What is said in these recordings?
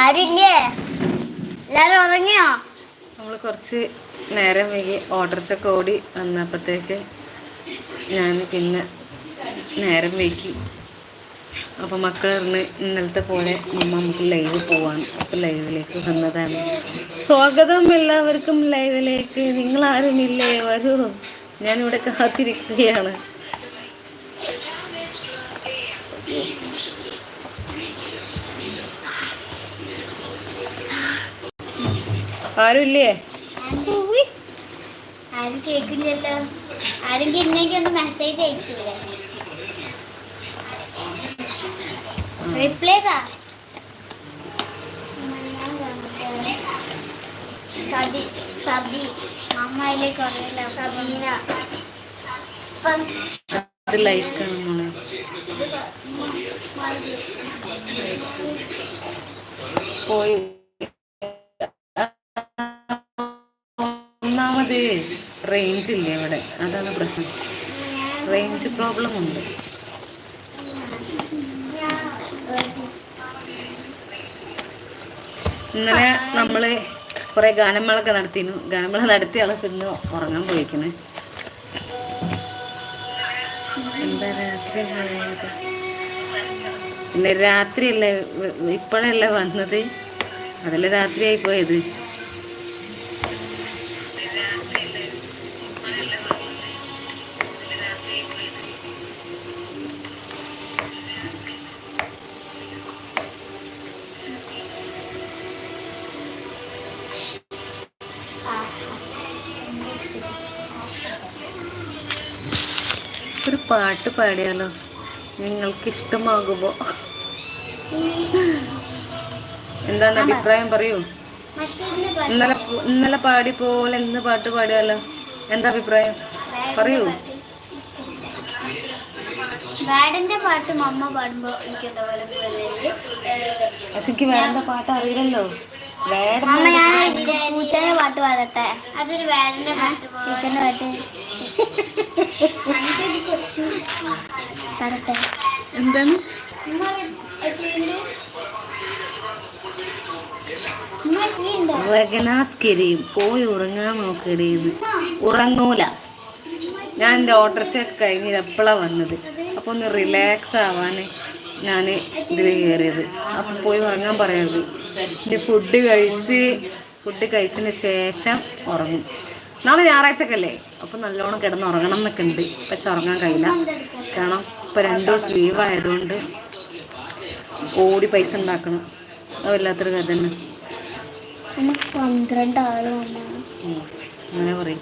ആരില്ലേ? എല്ലാരും ഉറങ്ങിയോ? നമ്മൾ കുറച്ച് നേരം വൈകി ഒക്കെ ഓടി വന്നപ്പോഴത്തേക്ക് ഞാൻ പിന്നെ നേരം വൈകി. അപ്പോൾ മക്കൾ പറഞ്ഞ് ഇന്നലത്തെ പോലെ അമ്മ നമുക്ക് ലൈവ് പോവാൻ അപ്പോൾ ലൈവിലേക്ക് വന്നതാണ്. സ്വാഗതം എല്ലാവർക്കും ലൈവിലേക്ക് നിങ്ങൾ ആരും ഇല്ലേ വരൂ. ഞാനിവിടെ കാത്തിരിക്കുകയാണ്. ആരുമില്ലേ? ആരും കേക്കില്ലല്ലോ ആരും ഒന്ന് മെസ്സേജ് അയച്ചൂടെ? റിപ്ലൈ താ സബി സബി അമ്മയിലേക്ക് അറിയില്ല സബീന ഇപ്പം അത് ലൈക്കാണ് മോളെ. പോയി. ഒന്നാമത് റേഞ്ച് ഇല്ല ഇവിടെ? അതാണ് പ്രശ്നം. റേഞ്ച് പ്രോബ്ലം ഉണ്ട്. ഇന്നലെ നമ്മൾ കുറെ ഗാനമേളൊക്കെ നടത്തിയിരുന്നു ഗാനമേള നടത്തിയ ആളൊക്കെ ഇന്ന് ഉറങ്ങാൻ പോയിക്കണേ. പിന്നെ രാത്രിയല്ലേ ഇപ്പോഴല്ലേ വന്നത്? അതല്ലേ രാത്രിയായി പോയത്? പാട്ട് പാടിയാലോ? നിങ്ങൾക്ക് ഇഷ്ടമാകുമ്പോ എന്താണ് അഭിപ്രായം പറയൂ. ഇന്നലെ ഇന്നലെ പാടി പോലെ ഇന്ന് പാട്ട് പാടിയാലോ? എന്താ അഭിപ്രായം? പറയൂ. പാട്ട്. മമ്മ പാടുമ്പോ എനിക്ക് എന്താ വേണ്ട പാട്ട് അറിയില്ലല്ലോ. അമ്മ ഞാൻ പൂച്ചേനെ പാട്ട് പാടട്ടെ? അതൊരു ബാഡിന്റെ പാട്ട് പൂച്ചന്റെ പാട്ട്. പാടട്ടെ. എന്താണ്? വെച്ചിട്ടുണ്ടോ പോയി ഉറങ്ങാൻ നോക്കടേന്ന് ഉറങ്ങൂല. ഞാൻ എന്റെ ഒക്കെ കഴിഞ്ഞ് എപ്പോഴാണ് വന്നത്? അപ്പോൾ ഒന്ന് റിലാക്സ് ആവാൻ ഞാൻ ഇതിൽ കയറിയത് അപ്പം പോയി ഉറങ്ങാൻ പറയുന്നത് ഇനി ഫുഡ് കഴിച്ച് ഫുഡ് കഴിച്ചതിന് ശേഷം ഉറങ്ങും. നാളെ ഞായറാഴ്ചക്കല്ലേ? അപ്പം നല്ലോണം കിടന്ന് ഉറങ്ങണം എന്നൊക്കെ ഉണ്ട്. പക്ഷെ ഉറങ്ങാൻ കഴിയില്ല. കാരണം ഇപ്പം രണ്ട് ദിവസം ലീവ് ആയതുകൊണ്ട് ഓടി പൈസ ഉണ്ടാക്കണം. അത് വല്ലാത്തൊരു കഥ തന്നെ. നമുക്ക് പന്ത്രണ്ട് ആൾ. അങ്ങനെ പറയും.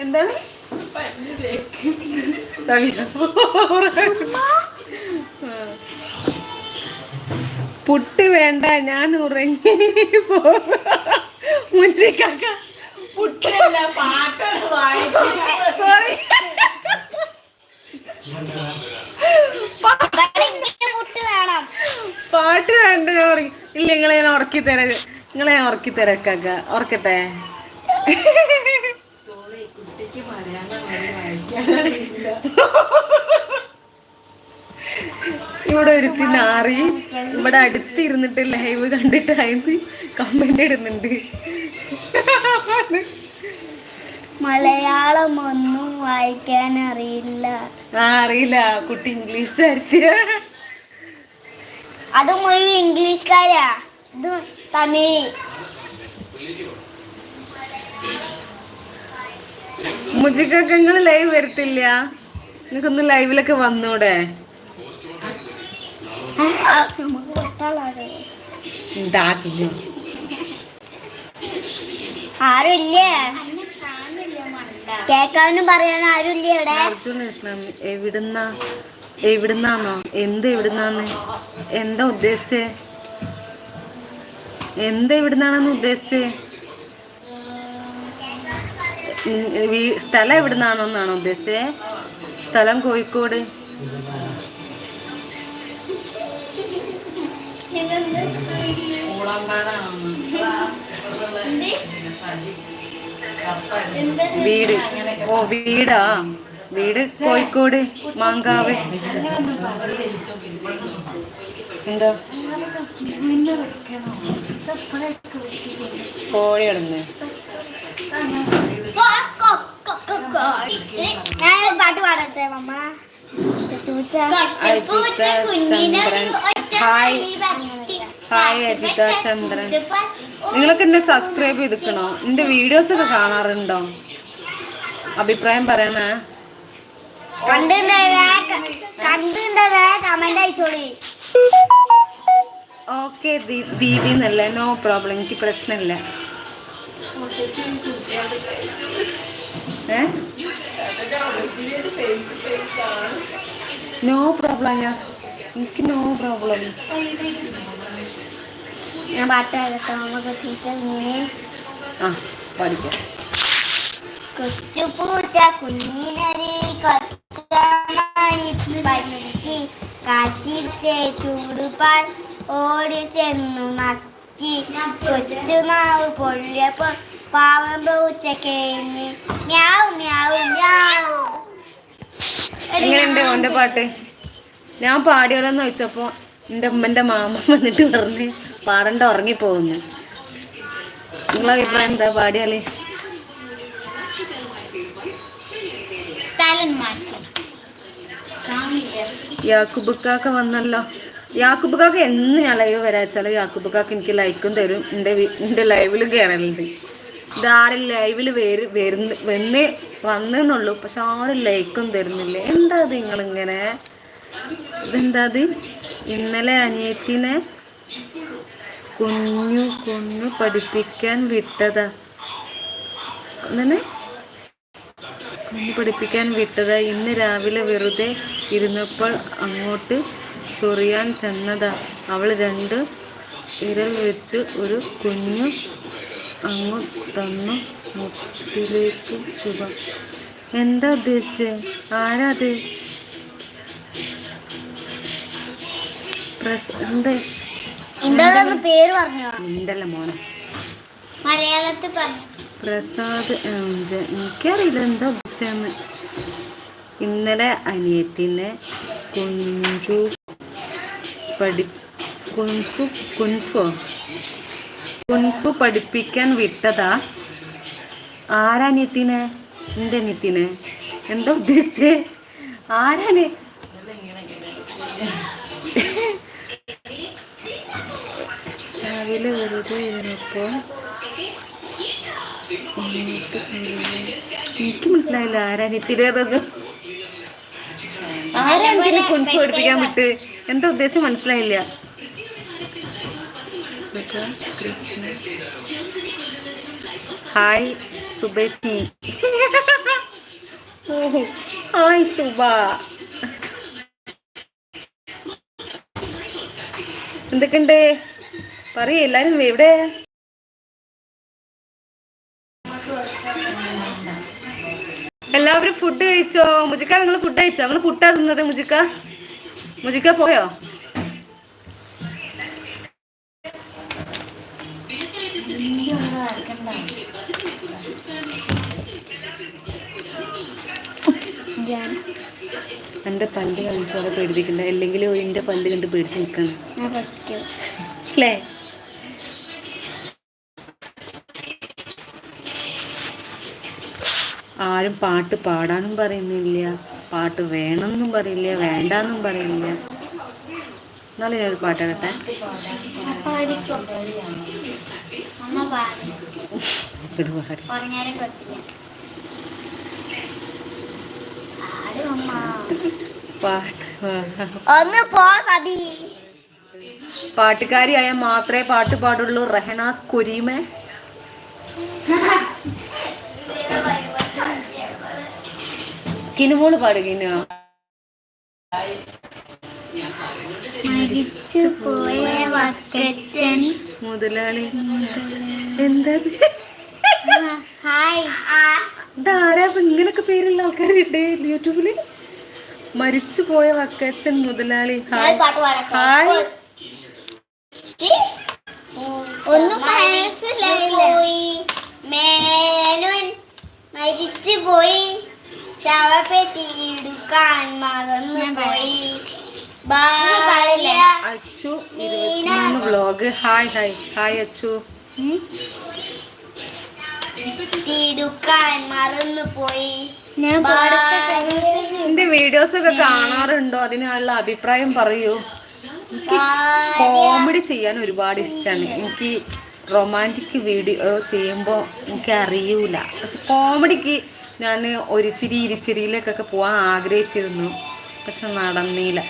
എന്താണ്? പുട്ട് വേണ്ട ഞാൻ ഉറങ്ങി മുഞ്ചിക്കാക്ക. പുട്ടല്ല സോറി മുട്ട് വേണം പാട്ട് വേണ്ട ഞാൻ ഉറങ്ങി. ഇല്ല നിങ്ങളെ ഞാൻ ഉറക്കി തരാം നിങ്ങളെ ഞാൻ ഉറക്കി തരാം കാക്ക ഉറക്കട്ടെ? ഇവിടെ ഒരുത്തി നാറി. ഇവിടെ അടുത്തിരുന്നിട്ട് ലൈവ് കണ്ടിട്ട് അതിന് കമന്റ് ഇടുന്നുണ്ട്. മലയാളം ഒന്നും വായിക്കാൻ അറിയില്ല. ആ അറിയില്ല. കുട്ടി ഇംഗ്ലീഷ് വരുത്തിയ അത് മുഴുവൻ ഇംഗ്ലീഷ്കാരാ ഇത് തമിഴ്. മുജിക്കൊക്കെ നിങ്ങൾ ലൈവ് വരത്തില്ല. നിങ്ങൾക്കൊന്ന് ലൈവിലൊക്കെ വന്നൂടെ? ആരുമില്ലേ? കേക്കാനും പറയാൻ ആരുമില്ലേ ഇവിടെ? എവിടുന്നാ? എവിടുന്നാന്നോ? എന്ത് എവിടുന്നാന്ന്? എന്താ ഉദ്ദേശിച്ചേ? എന്ത് എവിടുന്നാണെന്ന് ഉദ്ദേശിച്ചേ? സ്ഥലം എവിടെ നിന്നാണോന്നാണോ ഉദ്ദേശിച്ചേ? സ്ഥലം കോഴിക്കോട്. വീട്. ഓ വീടാ? വീട് കോഴിക്കോട് മാങ്കാവ്. എന്താ? കോഴി കിടന്ന് പാട്ട് പാടട്ടെ mamma? Chandran. Hi. Hi Ajitha Chandran. നിങ്ങളൊക്കെ എന്നെ സബ്സ്ക്രൈബ് ചെയ്തിക്കണോ എന്റെ വീഡിയോസ് ഒക്കെ കാണാറുണ്ടോ? അഭിപ്രായം പറയണേ. ഓക്കെ ദീദി എന്നല്ലേ? നോ പ്രോബ്ലം എനിക്ക് പ്രശ്നമില്ല. നോ പ്രോബ്ലം ഞാൻ എനിക്ക് നോ പ്രോബ്ലം ഞാൻ പാട്ടാകട്ടെ ചൂച്ച കുഞ്ഞിനെ ആ പഠിക്കാം. കൊച്ചു പൂച്ച കുഞ്ഞിനരി കൊച്ചമണി പറ്റി കാച്ചിച്ചേ ചൂടുപാൽ ഓടി ചെന്നു നക്കി കൊച്ചു നാവ് പൊള്ളിയപ്പോൾ പാവം പൂച്ച കേഞ്ഞ് മ്യാവ് മ്യാവ് മ്യാവ്. എങ്ങനെയുണ്ട് ഓന്റെ പാട്ട്? ഞാൻ പാടിയാലോന്ന് ചോദിച്ചപ്പോൾ എന്റെ ഉമ്മന്റെ മാമ വന്നിട്ട് പറഞ്ഞ് പാടണ്ട ഉറങ്ങി ഉറങ്ങിപ്പോകുന്നു. നിങ്ങളെ അഭിപ്രായം എന്താ പാടിയാൽ? യാക്കുബുക്കാക്ക വന്നല്ലോ. യാക്കുബുക്കാക്ക എന്ന് ഞാൻ ലൈവ് വരാച്ചാലും യാക്കുബുക്കാക്ക എനിക്ക് ലൈക്കും തരും. എന്റെ എന്റെ ലൈവിലും കയറലുണ്ട് ഇതാരും ലൈവിൽ വേര് വരുന്ന വന്ന് വന്നെന്നുള്ളൂ പക്ഷെ ആരും ലൈക്കും തരുന്നില്ല. എന്താ അത് നിങ്ങളിങ്ങനെ? ഇതെന്താ അത്? ഇന്നലെ അനിയത്തിനെ കുഞ്ഞു കുഞ്ഞു പഠിപ്പിക്കാൻ വിട്ടതാ. അങ്ങനെ കുഞ്ഞു പഠിപ്പിക്കാൻ വിട്ടതാ. ഇന്ന് രാവിലെ വെറുതെ ഇരുന്നപ്പോൾ അങ്ങോട്ട് ചൊറിയാൻ ചെന്നതാ. അവൾ രണ്ട് ഇരൽ വെച്ച് ഒരു കുഞ്ഞു അങ്ങു തന്നു മുട്ടിലേക്ക് ശുഭം. എന്താ ഉദ്ദേശിച്ചേ? ആരാത് മോനെ. മലയാളത്തിൽ പ്രസാദ് എനിക്കറിയില്ല എന്താ ഉദ്ദേശിച്ചെന്ന്. ഇന്നലെ അനിയത്തിനെ കുഞ്ചു പഠി കുൻഫു കുൻഫു കുൻഫു പഠിപ്പിക്കാൻ വിട്ടതാ. ആരാ നിത്തിന് എന്റെ നിത്തിന് എന്താ ഉദ്ദേശിച്ചേ? ആരാണ്? രാവിലെ വെറുതെ ഇതിനൊപ്പം എനിക്ക് മനസ്സിലായില്ല ആരാ നിത്യരേതൊന്നും ആരാ കുൻഫു പഠിപ്പിക്കാൻ വിട്ട്? എന്താ ഉദ്ദേശം മനസ്സിലായില്ല. ഹായ് സുബേറ്റി ഓഹോ ഹായ് സുബ. എന്തൊക്കെയുണ്ട്? പറയ എല്ലാരും എവിടെ? എല്ലാവരും ഫുഡ് കഴിച്ചോ? മുജിക്ക നിങ്ങൾ ഫുഡ് കഴിച്ചോ? നിങ്ങൾ പുട്ടാ തിന്നത് മുജിക്ക? മുജിക്ക പോയോ എന്റെ പല്ല് കാണിച്ചോടെ പേടിപ്പിക്കണ്ട. അല്ലെങ്കിൽ എന്റെ പല്ല് കണ്ട് പേടിച്ച് നിൽക്കണം. അല്ലേ? ആരും പാട്ട് പാടാനും പറയുന്നില്ല. പാട്ട് വേണമെന്നും പറയില്ല വേണ്ടെന്നും പറയില്ല. എന്നാലും ഞാനൊരു പാട്ട് കേട്ടെ? പാട്ടുകാരിയായ മാത്രമേ പാട്ട് പാടുള്ളൂ. റഹനാസ് കുരീമെ. കിനുമോൾ പാടുകിനോ. മരിച്ചു പോയ വക്കച്ചൻ. മുതലാളി. എന്താ ഹായ്. ഇതാരാ? ഇങ്ങനൊക്കെ പേരുള്ള ആൾക്കാരുണ്ട് യൂട്യൂബിൽ. മരിച്ചു പോയ വക്കച്ചൻ മുതലാളി. ഹായ്. ഹായ്. ഒന്നും മനസ്സിലായി മരിച്ചു പോയി. ശവപ്പെട്ടി എടുക്കാൻ മറന്നു പോയി. ഭാര്യ അച്ചു ഇരുപത്തിമൂന്ന് vlog hi hi hi Achu. എടുക്കാൻ മറന്നു പോയി. എന്റെ വീഡിയോസ് ഒക്കെ കാണാറുണ്ടോ? അതിനുള്ള അഭിപ്രായം പറയൂ. കോമഡി ചെയ്യാൻ ഒരുപാട് ഇഷ്ടമാണ് എനിക്ക് റൊമാന്റിക് വീഡിയോ ചെയ്യുമ്പോൾ എനിക്ക് അറിയൂല പക്ഷെ കോമഡിക്ക് ഞാൻ ഒരു ചിരി ഇരുച്ചിരിയിലേക്കൊക്കെ പോകാൻ ആഗ്രഹിച്ചിരുന്നു പക്ഷെ നടന്നില്ല.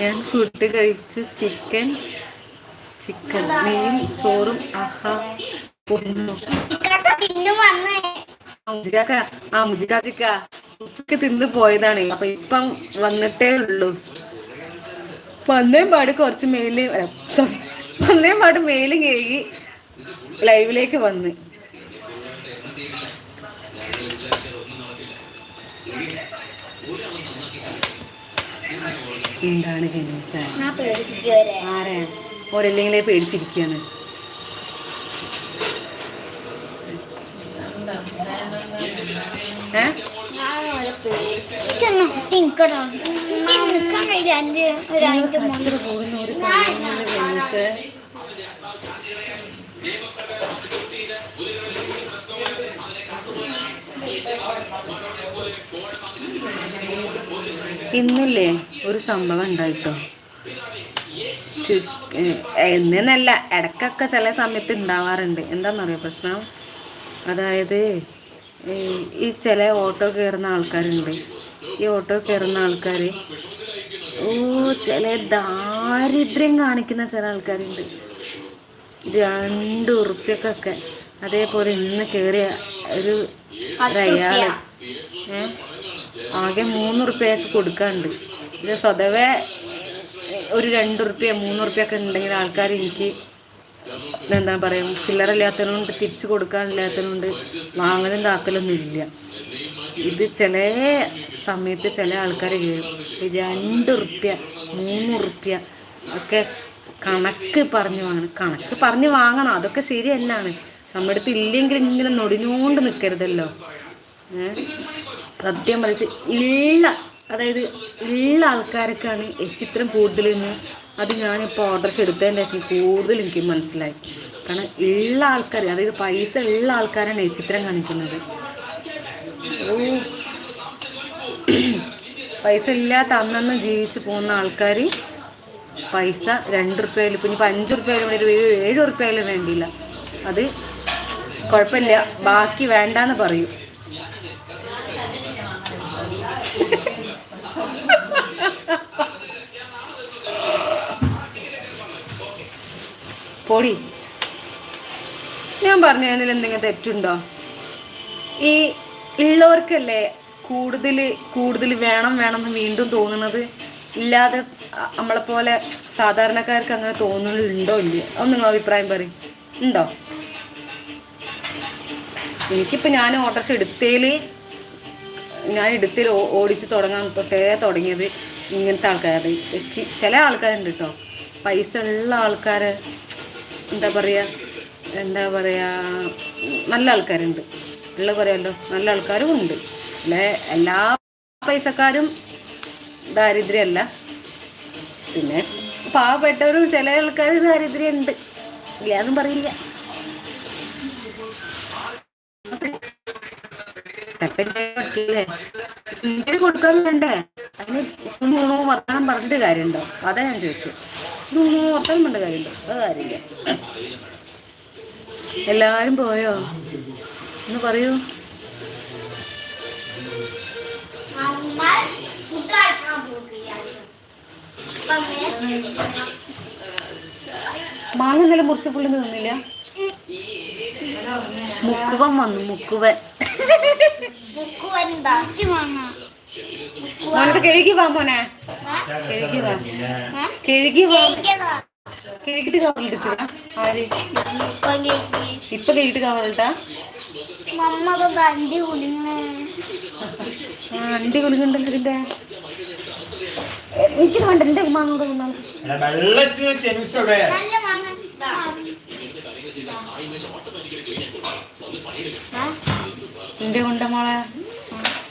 ഞാൻ ഫുഡ് കഴിച്ചു ചിക്കൻ ചിക്കൻ മീൻ ചോറും ആഹാ പൊന്നു. ആ മുജിക്കാച്ചിക്ക ഉച്ചയ്ക്ക് തിന്ന് പോയതാണ്. അപ്പൊ ഇപ്പം വന്നിട്ടേ ഉള്ളൂ. വന്നേ പാട് കുറച്ച് മേലും സോറി വന്നേ പാട് മേലും കഴുകി ലൈവിലേക്ക് വന്ന്. എന്താണ് ജനീസ ആരാ? ഓരല്ലെങ്കിലേ പേടിച്ചിരിക്കുകയാണ് ഏ? ഇന്നില്ലേ ഒരു സംഭവം ഉണ്ടായിട്ടോ? എന്നല്ല ഇടക്കൊക്കെ ചില സമയത്ത് ഉണ്ടാവാറുണ്ട്. എന്താണെന്നറിയോ പ്രശ്നം? അതായത് ഈ ചില ഓട്ടോ കയറുന്ന ആൾക്കാരുണ്ട്. ഈ ഓട്ടോ കയറുന്ന ആൾക്കാർ ഓ ചില ദാരിദ്ര്യം കാണിക്കുന്ന ചില ആൾക്കാരുണ്ട്. രണ്ട് ഉറുപ്പ്യക്കൊക്കെ. അതേപോലെ ഇന്ന് കയറിയ ഒരു ഒരയാൾ. ഏ? ആകെ മൂന്ന് ഉറുപ്പ്യൊക്കെ കൊടുക്കാറുണ്ട് ഇത് സ്വതവേ ഒരു രണ്ട് ഉറുപ്പ്യ മൂന്ന് ഉറുപ്പ്യൊക്കെ ഉണ്ടെങ്കിൽ ആൾക്കാർ എനിക്ക് എന്താ പറയുക ചില്ലറ ഇല്ലാത്തതുകൊണ്ട് തിരിച്ചു കൊടുക്കാനില്ലാത്തതുകൊണ്ട് വാങ്ങലും താക്കലൊന്നും ഇല്ല. ഇത് ചില സമയത്ത് ചില ആൾക്കാർ കയറും രണ്ട് ഉറുപ്പ്യ മൂന്ന് ഉറുപ്പ്യ ഒക്കെ കണക്ക് പറഞ്ഞ് വാങ്ങണം. കണക്ക് പറഞ്ഞ് വാങ്ങണം. അതൊക്കെ ശരി തന്നെയാണ് നമ്മുടെ അടുത്ത് ഇല്ലെങ്കിൽ ഇങ്ങനെ നൊടിഞ്ഞുകൊണ്ട് നിൽക്കരുതല്ലോ? സത്യം പറച്ച് ഉള്ള അതായത് ഉള്ള ആൾക്കാരൊക്കെയാണ് ഈ ചിത്രം കൂടുതൽ എന്ന് അത് ഞാനിപ്പോൾ ഓർഡർ എടുത്തതിന് ശേഷം കൂടുതൽ എനിക്ക് മനസ്സിലായി. കാരണം ഉള്ള ആൾക്കാർ അതായത് പൈസ ഉള്ള ആൾക്കാരാണ് ചിത്രം കാണിക്കുന്നത്. ഓ. പൈസ ഇല്ലാത്ത അന്നന്ന് ജീവിച്ച് പോകുന്ന ആൾക്കാർ പൈസ രണ്ട് റുപ്യയിൽ ഇപ്പം ഇനിയിപ്പോൾ അഞ്ച് റുപ്യയിലും വേണ്ടി ഏഴ് റുപ്യയിലും വേണ്ടിയില്ല. അത് കുഴപ്പമില്ല ബാക്കി വേണ്ടാന്ന് പറയും. പൊടി. ഞാൻ പറഞ്ഞതിൽ എന്തെങ്കിലും തെറ്റുണ്ടോ? ഈ ഉള്ളവർക്കല്ലേ കൂടുതൽ കൂടുതൽ വേണം വേണം എന്ന് വീണ്ടും തോന്നുന്നത്? ഇല്ലാതെ നമ്മളെ പോലെ സാധാരണക്കാർക്ക് അങ്ങനെ തോന്നുന്നുണ്ടോ ഇല്ല? അത് നിങ്ങൾ അഭിപ്രായം പറയും. ഉണ്ടോ? എനിക്കിപ്പോൾ ഞാൻ ഓട്ടർഷ എടുത്തേൽ ഞാൻ എടുത്തിൽ ഓടിച്ച് തുടങ്ങാൻ തൊട്ടേ തുടങ്ങിയത് ഇങ്ങനത്തെ ആൾക്കാരുടെ ചില ആൾക്കാരുണ്ട് കേട്ടോ പൈസ ഉള്ള ആൾക്കാർ എന്താ പറയുക എന്താ പറയുക നല്ല ആൾക്കാരുണ്ട്. ഉള്ള പറയാമല്ലോ നല്ല ആൾക്കാരും ഉണ്ട്. അല്ലേ എല്ലാ പൈസക്കാരും ദാരിദ്ര്യമല്ല പിന്നെ പാവപ്പെട്ടവരും ചില ആൾക്കാർ ദാരിദ്ര്യമുണ്ട് ഇല്ലാന്നും പറയില്ല. കൊടുക്കാൻ വേണ്ടേ? അതിന് മൂന്നോ വർത്തമാനം പറഞ്ഞിട്ട് കാര്യമുണ്ടോ? അതാ ഞാൻ ചോദിച്ചത് വർത്തമാനം കൊണ്ട കാര്യമുണ്ടോ അത് കാര്യമില്ല. എല്ലാരും പോയോ? ഒന്ന് പറയൂ. മാങ്ങ ഇന്നലെ മുറിച്ച് പുള്ളി നിന്നില്ല മുക്കുവൻ വന്നു മുക്കുവൻ. മുക്കുവൻ മോനത് കഴുകി വാ മോനെ. കഴുകി വാ. കഴുകി വാ. കഴുകിട്ട് കവറിലിടിച്ചു ആര്? ഇപ്പൊ കഴുകിട്ട് കവറിലിട്ടാ അണ്ടി കൊടുക്കണ്ടല്ലോ ഇതിന്റെ. എനിക്കിത് വേണ്ട എന്റെ? എന്റെ കൊണ്ട മോളെ?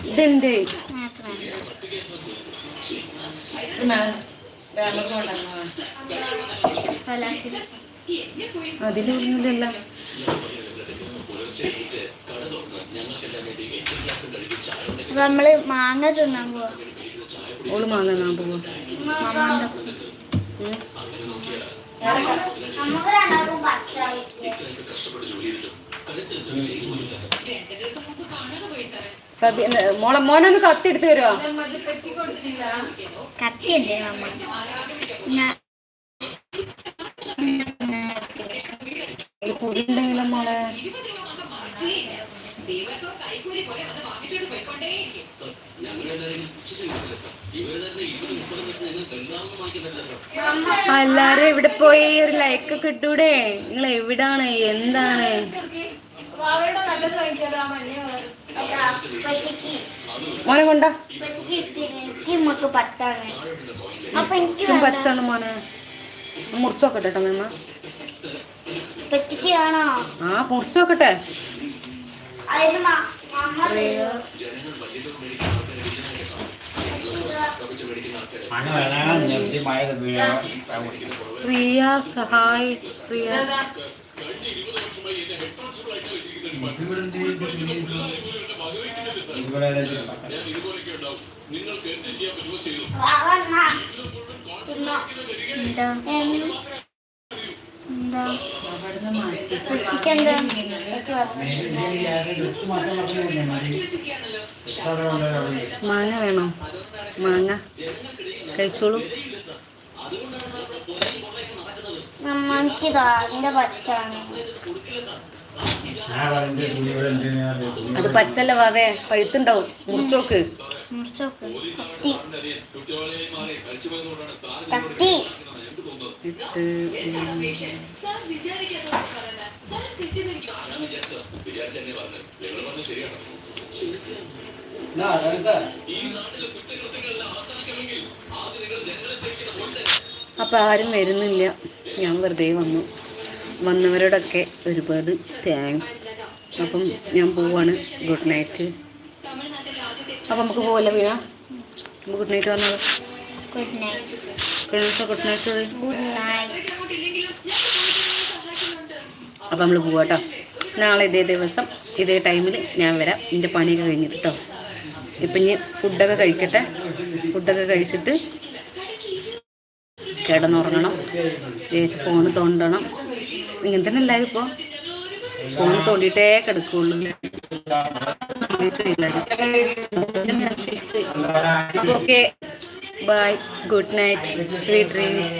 ഇതെന്റെ അതിലൊന്നുമില്ലല്ല അപ്പൊ നമ്മൾ മാങ്ങ തിന്നാൻ പോവാ. ഓൾ മാങ്ങ തിന്നാൻ പോവാ. മോളെ മോനൊന്ന് കത്തി എടുത്ത് ഞാൻ ഈ പൊടി ഉണ്ടെങ്കിലോ എല്ലാരും ഇവിടെ പോയി ഒരു ലൈക്ക് കിട്ടൂടെ നിങ്ങൾ എവിടാണ്? എന്താണ്? നല്ലത് വാങ്ങിക്കാതെ ഇട്ടില്ല കൊണ്ടാ പച്ചാണ്. പച്ചാണ് മോനെ. മുറിച്ചോക്കട്ടെ കേട്ടോ മേമ ആ മുറിച്ച് നോക്കട്ടെ മ- സഹായി മഴ മാങ്ങ വേണോ? മാങ്ങ. കഴിച്ചോളൂ. പച്ചാണ്. അത് പച്ചല്ല വാവേ പഴുത്തുണ്ടാവും. മുറിച്ചോക്ക്. കത്തി അപ്പം ആരും വരുന്നില്ല. ഞാൻ വെറുതെ വന്നു. വന്നവരോടൊക്കെ ഒരുപാട് താങ്ക്സ് അപ്പം ഞാൻ പോവാണ്. ഗുഡ് നൈറ്റ് അപ്പം നമുക്ക് പോവല്ലോ വീണ? ഗുഡ് നൈറ്റ് പറഞ്ഞത് good night good night good night അപ്പം നമ്മൾ പോവാട്ടോ നാളെ ഇതേ ദിവസം ഇതേ ടൈമിൽ ഞാൻ വരാം. എന്റെ പണിയൊക്കെ കഴിഞ്ഞിട്ട് കേട്ടോ ഇപ്പം ഇനി ഫുഡൊക്കെ കഴിക്കട്ടെ. ഫുഡൊക്കെ കഴിച്ചിട്ട് കിടന്നുറങ്ങണം. ലേശം ഫോൺ തോണ്ടണം. ഇങ്ങനെ തന്നെ എല്ലാവരും ഇപ്പോൾ ഫോൺ തോണ്ടിയിട്ടേ കിടക്കുള്ളൂ bye good night sweet dreams